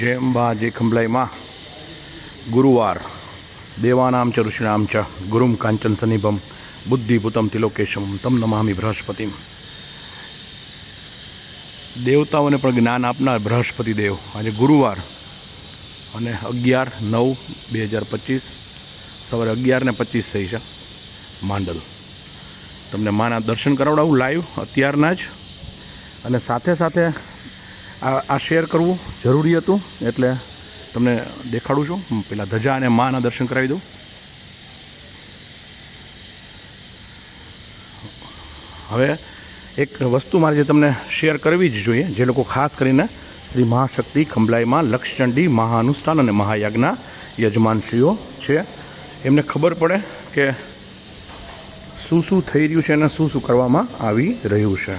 જય અંબા જય ખંભલાઈમાં ગુરુવાર. દેવાનામ ચ ઋષિણામ ચ, ગુરુમ કાંચન સનિભમ બુદ્ધિભૂતમ તિલોકેશમ તમ નમામી બૃહસ્પતિમ. દેવતાઓને પણ જ્ઞાન આપનાર બૃહસ્પતિ દેવ. આજે ગુરુવાર અને અગિયાર નવ બે હજાર પચીસ, સવારે અગિયાર ને પચીસ થઈ છે માંડલ. તમને માના દર્શન કરાવડાવું લાઈવ અત્યારના જ. અને સાથે સાથે આ આ શેર કરવું જરૂરી હતું, એટલે તમને દેખાડું છું. પેલા ધજા અને માના દર્શન કરાવી દઉં. હવે એક વસ્તુ મારે જે તમને શેર કરવી જ જોઈએ, જે લોકો ખાસ કરીને શ્રી મહાશક્તિ ખંભલાઈમાં લક્ષચંડી મહાનુષ્ઠાન અને મહાયજ્ઞના યજમાનશ્રીઓ છે. એમને ખબર પડે કે શું શું થઈ રહ્યું છે અને શું શું કરવામાં આવી રહ્યું છે.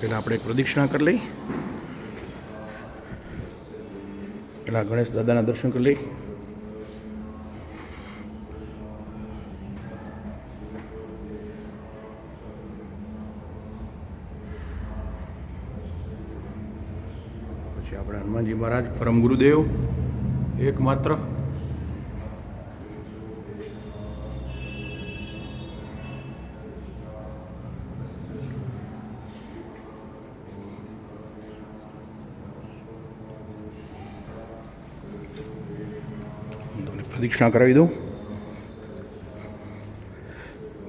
પહેલાં આપણે પ્રદક્ષિણા કરી લઈ. પહેલાં ગણેશ દાદાના દર્શન કરી લઈ. પછી આપણે હનુમાનજી મહારાજ પરમ ગુરુદેવ. એકમાત્ર પ્રદક્ષિણા કરાવી દઉં.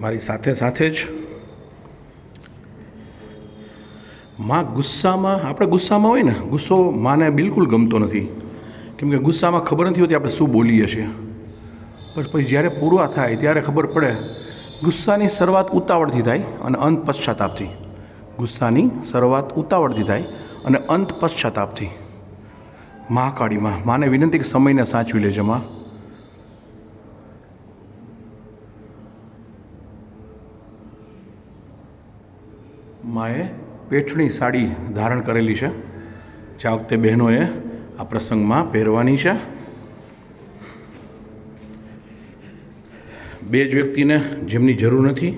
મારી સાથે સાથે જ માં ગુસ્સામાં, આપણે ગુસ્સામાં હોય ને, ગુસ્સો માને બિલકુલ ગમતો નથી. કેમ કે ગુસ્સામાં ખબર નથી હોતી આપણે શું બોલીએ છીએ. પણ પછી જ્યારે પૂરવા થાય, ત્યારે ખબર પડે, ગુસ્સાની શરૂઆત ઉતાવળથી થાય અને અંત પશ્ચાતાપથી. ગુસ્સાની શરૂઆત ઉતાવળથી થાય અને અંત પશ્ચાતાપથી. મહાકાળીમાં માને વિનંતી કે સમયને સાચવી લેજે માં. માએ પેઠણી સાડી ધારણ કરેલી છે. જે આ વખતે બહેનોએ આ પ્રસંગમાં પહેરવાની છે. બે જ વ્યક્તિને જેમની જરૂર નથી,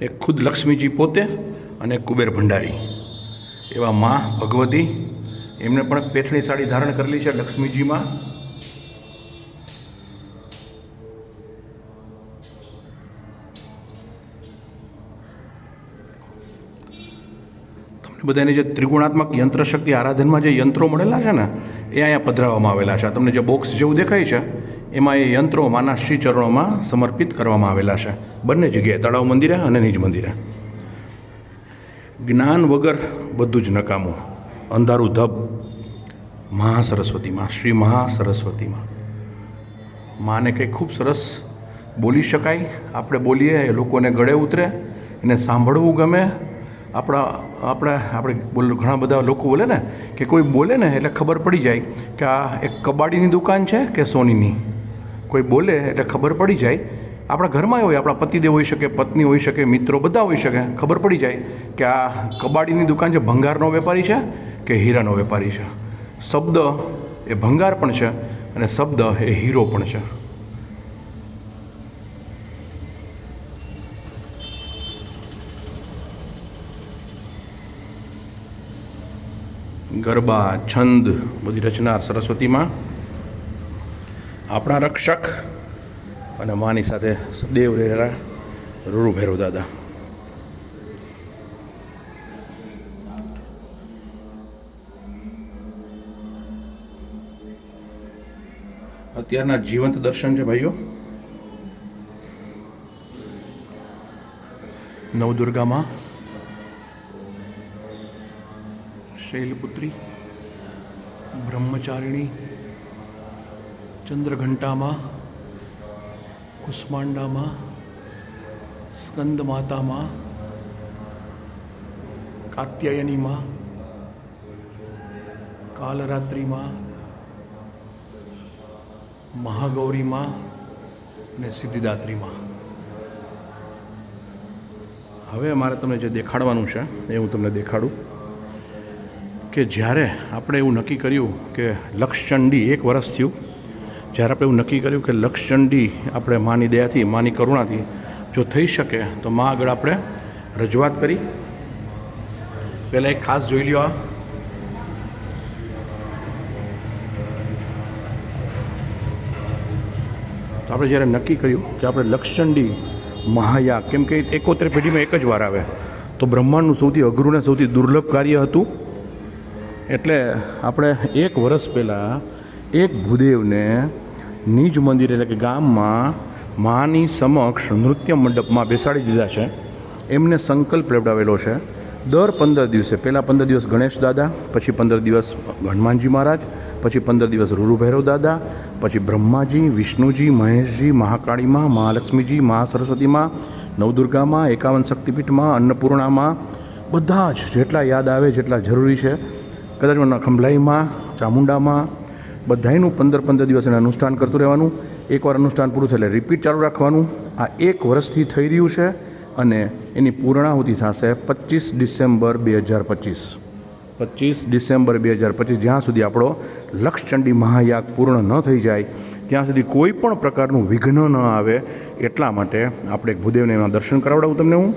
એક ખુદ લક્ષ્મીજી પોતે અને કુબેર ભંડારી. એવા મા ભગવતી એમને પણ પેઠણી સાડી ધારણ કરેલી છે લક્ષ્મીજીમાં. બધાને જે ત્રિગુણાત્મક યંત્ર શક્તિ આરાધનમાં જે યંત્રો મળેલા છે ને, એ અહીંયા પધરાવવામાં આવેલા છે. તમને જે બોક્સ જેવું દેખાય છે, એમાં એ યંત્રો માના શ્રી ચરણોમાં સમર્પિત કરવામાં આવેલા છે. બંને જગ્યાએ, તળાવ મંદિરે અને નિજ મંદિરે. જ્ઞાન વગર બધું જ નકામું. અંધારું ધબ. મહાસરસ્વતીમાં, શ્રી મહાસરસ્વતીમાં. માને કંઈ ખૂબ સરસ બોલી શકાય. આપણે બોલીએ, એ લોકોને ગળે ઉતરે, એને સાંભળવું ગમે આપણા, આપણે આપણે બોલ ઘણા બધા લોકો બોલે ને કે કોઈ બોલે ને એટલે ખબર પડી જાય કે આ એક કબાડીની દુકાન છે કે સોનીની? કોઈ બોલે એટલે ખબર પડી જાય. આપણા ઘરમાં હોય, આપણા પતિદેવ હોઈ શકે, પત્ની હોઈ શકે, મિત્રો બધા હોઈ શકે, ખબર પડી જાય કે આ કબાડીની દુકાન છે, ભંગારનો વેપારી છે કે હીરાનો વેપારી છે? શબ્દ એ ભંગાર પણ છે અને શબ્દ એ હીરો પણ છે. ગરબા, છંદ બધી રચના સરસ્વતીમાં. આપણા રક્ષક અને માની સાથે દેવ રેરા રૂરુ ભૈરવ દાદા. અત્યારના જીવંત દર્શન છે ભાઈઓ. નવદુર્ગામાં શૈલપુત્રી, બ્રહ્મચારિણી, ચંદ્રઘંટામાં, કુષ્માંડામાં સ્કંદ માતામાં કાત્યાયનીમાં, કાલરાત્રિમાં, મહાગૌરીમાં અને સિદ્ધિદાત્રીમાં. હવે મારે તમને જે દેખાડવાનું છે, એ હું તમને દેખાડું. કે જ્યારે આપણે એવું નક્કી કર્યું કે લક્ષચંડી એક વર્ષ થયું, જ્યારે આપણે એવું નક્કી કર્યું કે લક્ષચંડી આપણે માની દયાથી, માની કરુણાથી જો થઈ શકે, તો મા આગળ આપણે રજૂઆત કરી. પહેલાં એક ખાસ જોઈ લ્યો આ. તો આપણે જ્યારે નક્કી કર્યું કે આપણે લક્ષચંડી મહાયાગ, કેમ કે એકોતેર પેઢીમાં એક જ વાર આવે, તો બ્રહ્માંડનું સૌથી અઘરું ને સૌથી દુર્લભ કાર્ય હતું એટલે આપણે એક વર્ષ પહેલાં એક ભૂદેવને નિજ મંદિર એટલે કે ગામમાં માની સમક્ષ નૃત્ય મંડપમાં બેસાડી દીધા છે. એમને સંકલ્પ લેવડાવેલો છે. દર પંદર દિવસે, પહેલાં પંદર દિવસ ગણેશ દાદા, પછી પંદર દિવસ હનુમાનજી મહારાજ, પછી પંદર દિવસ રૂરુ ભૈરવ દાદા, પછી બ્રહ્માજી, વિષ્ણુજી, મહેશજી, મહાકાળીમાં, મહાલક્ષ્મીજી મહાસરસ્વતીમાં નવદુર્ગામાં, એકાવન શક્તિપીઠમાં, અન્નપૂર્ણામાં, બધા જ જેટલા યાદ આવે જેટલા જરૂરી છે કદાચ ખંભલાઈમાં, ચામુંડામાં, બધાયનું પંદર પંદર દિવસ એને અનુષ્ઠાન કરતું રહેવાનું, એકવાર અનુષ્ઠાન પૂરું થયેલે રિપીટ ચાલુ રાખવાનું. આ એક વર્ષથી થઈ રહ્યું છે અને એની પૂર્ણાહુતિ થશે પચીસ ડિસેમ્બર બે હજાર પચીસ. પચીસ ડિસેમ્બર બે હજાર પચીસ, જ્યાં સુધી આપણો લક્ષચંડી મહાયાગ પૂર્ણ ન થઈ જાય, ત્યાં સુધી કોઈ પણ પ્રકારનું વિઘ્ન ન આવે, એટલા માટે આપણે ભૂદેવને એના દર્શન કરાવડાવું તમને હું.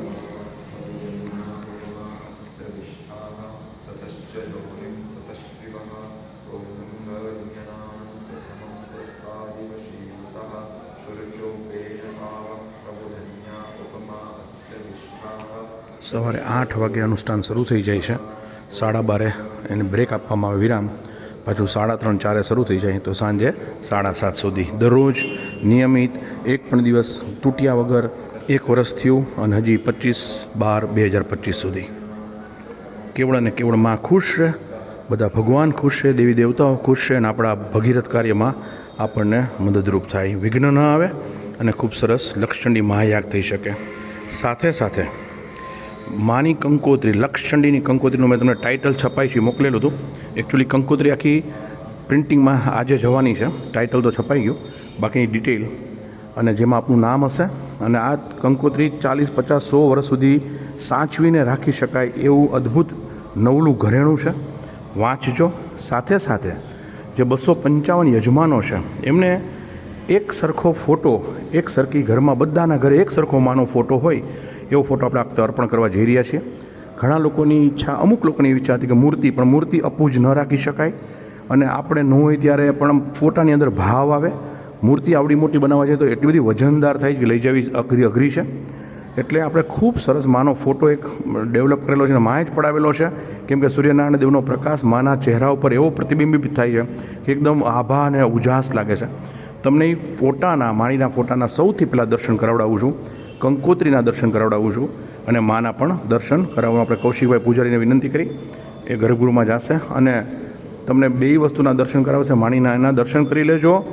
સવારે આઠ વાગે અનુષ્ઠાન શરૂ થઈ જાય છે. સાડા બારે એને બ્રેક આપવામાં આવે વિરામ. પાછું સાડા ત્રણ, ચારે શરૂ થઈ જાય. તો સાંજે સાડા સાત સુધી. દરરોજ નિયમિત એક પણ દિવસ તૂટ્યા વગર એક વર્ષ થયું અને હજી પચીસ બાર બે હજાર પચીસ સુધી. કેવળ અને કેવળમાં ખુશ છે બધા ભગવાન ખુશ છે દેવી દેવતાઓ ખુશ છે અને આપણા ભગીરથ કાર્યમાં આપણને મદદરૂપ થાય. વિઘ્ન ન આવે અને ખૂબ સરસ લક્ષચંડી મહાયાગ થઈ શકે. સાથે સાથે માની કંકોત્રી, લક્ષચંડીની કંકોત્રીનું મેં તમને ટાઇટલ છપાઈ છે, મોકલેલું હતું. એકચ્યુઅલી કંકોત્રી આખી પ્રિન્ટિંગમાં આજે જવાની છે. ટાઇટલ તો છપાઈ ગયું. બાકીની ડિટેલ અને જેમાં આપનું નામ હશે. અને આ કંકોત્રી ચાલીસ, પચાસ, સો વર્ષ સુધી સાચવીને રાખી શકાય એવું અદ્ભુત નવલું ઘરેણું છે. વાંચજો. સાથે સાથે જે બસો પંચાવન યજમાનો છે, એમને એક સરખો ફોટો, એક સરખી ઘરમાં બધાના ઘરે એક સરખો માનો ફોટો હોય એવો ફોટો આપણે આપતો અર્પણ કરવા જઈ રહ્યા છીએ. ઘણા લોકોની ઈચ્છા, અમુક લોકોની ઈચ્છા હતી કે મૂર્તિ, પણ મૂર્તિ અપૂજ ન રાખી શકાય અને આપણે ન હોય ત્યારે પણ ફોટાની અંદર ભાવ આવે. મૂર્તિ આવડી મોટી બનાવવા જાય તો એટલી બધી વજનદાર થાય કે લઈ જવી અઘરી અઘરી છે. એટલે આપણે ખૂબ સરસ માનો ફોટો એક ડેવલપ કરેલો છે અને માએ જ પડાવેલો છે. કેમ કે સૂર્યનારાયણ દેવનો પ્રકાશ માના ચહેરા ઉપર એવો પ્રતિબિંબિત થાય છે કે એકદમ આભા અને ઉજાસ લાગે છે. તમને એ ફોટાના, માણીના ફોટાના સૌથી પહેલાં દર્શન કરાવડાવું છું. કંકોત્રીના દર્શન કરાવડાવું છું અને માના પણ દર્શન કરાવવા આપણે કૌશિકભાઈ પૂજારીને વિનંતી કરી. એ ગર્ભગૃહમાં જશે અને તમને બે વસ્તુના દર્શન કરાવશે. માણીના એના દર્શન કરી લેજો.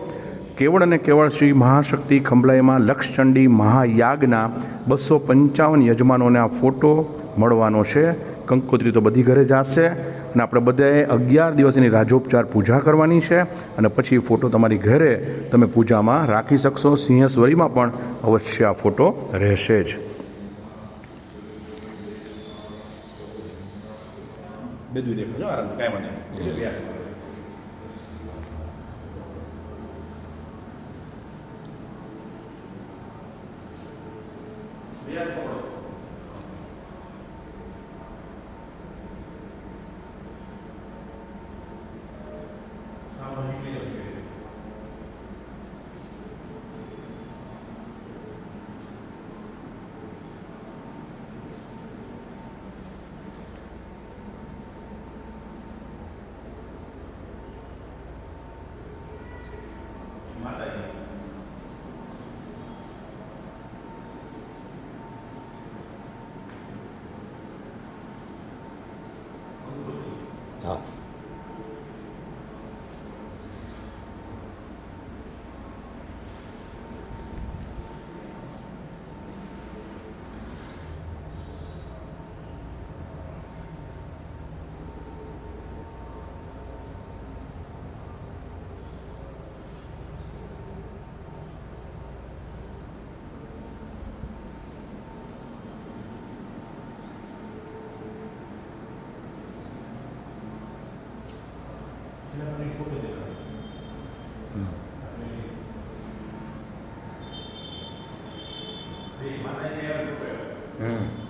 કેવળ અને કેવળ શ્રી મહાશક્તિ ખંભલાઈમાં લક્ષચંડી મહાયાગના બસો પંચાવન યજમાનોને આ ફોટો મળવાનો છે. કંકોત્રી તો બધી ઘરે જશે અને આપણે બધાએ અગિયાર દિવસની રાજોપચાર પૂજા કરવાની છે અને પછી ફોટો તમારી ઘરે તમે પૂજામાં રાખી શકશો સિંહસ્વરીમાં પણ અવશ્ય આ ફોટો રહેશે જ. બધું દેખો આરામ કાંઈ મને હા 嗯。